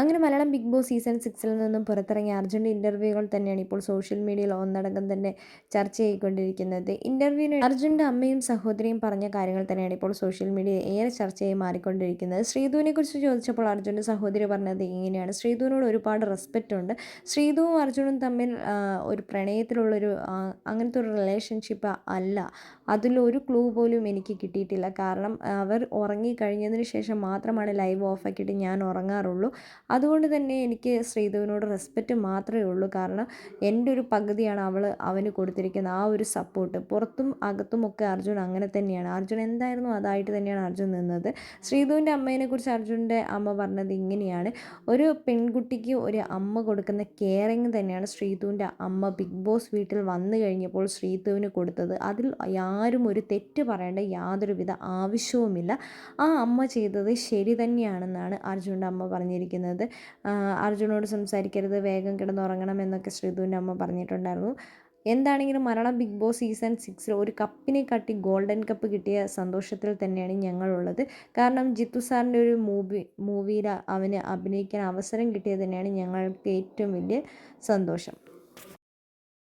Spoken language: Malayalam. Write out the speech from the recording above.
അങ്ങനെ മലയാളം ബിഗ് ബോസ് സീസൺ സിക്സിൽ നിന്നും പുറത്തിറങ്ങിയ അർജുന്റെ ഇന്റർവ്യൂകൾ തന്നെയാണ് ഇപ്പോൾ സോഷ്യൽ മീഡിയയിൽ ഒന്നടങ്കം തന്നെ ചർച്ച ചെയ്തുകൊണ്ടിരിക്കുന്നത്. ഇന്റർവ്യൂവിന് അർജുന്റെ അമ്മയും സഹോദരിയും പറഞ്ഞ കാര്യങ്ങൾ തന്നെയാണ് ഇപ്പോൾ സോഷ്യൽ മീഡിയ ഏറെ ചർച്ചയായി മാറിക്കൊണ്ടിരിക്കുന്നത്. ശ്രീധുവിനെ കുറിച്ച് ചോദിച്ചപ്പോൾ അർജുന്റെ സഹോദരി പറഞ്ഞത് ഇങ്ങനെയാണ്. ശ്രീധുവിനോട് ഒരുപാട് റെസ്പെക്റ്റ് ഉണ്ട്. ശ്രീധുവും അർജുനും തമ്മിൽ ഒരു പ്രണയത്തിലുള്ളൊരു അങ്ങനത്തെ ഒരു റിലേഷൻഷിപ്പ് അല്ല. അതിലൊരു ക്ലൂ പോലും എനിക്ക് കിട്ടിയിട്ടില്ല. കാരണം അവർ ഉറങ്ങിക്കഴിഞ്ഞതിന് ശേഷം മാത്രമാണ് ലൈവ് ഓഫാക്കിയിട്ട് ഞാൻ ഉറങ്ങാറുള്ളൂ. അതുകൊണ്ട് തന്നെ എനിക്ക് ശ്രീധുവിനോട് റെസ്പെക്റ്റ് മാത്രമേ ഉള്ളൂ. കാരണം എന്റെ ഒരു പകുതിയാണ് അവൾ അവന് കൊടുത്തിരിക്കുന്ന ആ ഒരു സപ്പോർട്ട് പുറത്തും അകത്തും ഒക്കെ അർജുൻ അങ്ങനെ തന്നെയാണ്. അർജുൻ എന്തായിരുന്നു അതായിട്ട് തന്നെയാണ് അർജുൻ നിന്നത്. ശ്രീധുവിന്റെ അമ്മയെക്കുറിച്ച് അർജുന്റെ അമ്മ പറഞ്ഞത് ഇങ്ങനെയാണ്. ഒരു പെൺകുട്ടിക്ക് ഒരു അമ്മ കൊടുക്കുന്ന കെയറിങ് തന്നെയാണ് ശ്രീധുവിന്റെ അമ്മ. ബിഗ് ബോസ് വീട്ടിൽ വന്നു കഴിഞ്ഞപ്പോൾ ശ്രീധുവിന് കൊടുത്തത്. അതിൽ ആരും ഒരു തെറ്റ് പറയേണ്ട യാതൊരുവിധ ആവശ്യവുമില്ല. ആ അമ്മ ചെയ്തത് ശരി തന്നെയാണെന്നാണ് അർജുന്റെ അമ്മ പറഞ്ഞിരിക്കുന്നത്. അർജുനോട് സംസാരിക്കരുത് വേഗം കിടന്നുറങ്ങണം എന്നൊക്കെ ശ്രീധുവിന്റെ അമ്മ പറഞ്ഞിട്ടുണ്ടായിരുന്നു. എന്താണെങ്കിലും മലയാളം ബിഗ് ബോസ് സീസൺ സിക്സിൽ ഒരു കപ്പിനെ കാട്ടി ഗോൾഡൻ കപ്പ് കിട്ടിയ സന്തോഷത്തിൽ തന്നെയാണ് ഞങ്ങളുള്ളത്. കാരണം ജിത്തു സാറിന്റെ ഒരു മൂവി മൂവിയിൽ അവന് അഭിനയിക്കാൻ അവസരം കിട്ടിയത് തന്നെയാണ് ഞങ്ങൾക്ക് ഏറ്റവും വലിയ സന്തോഷം.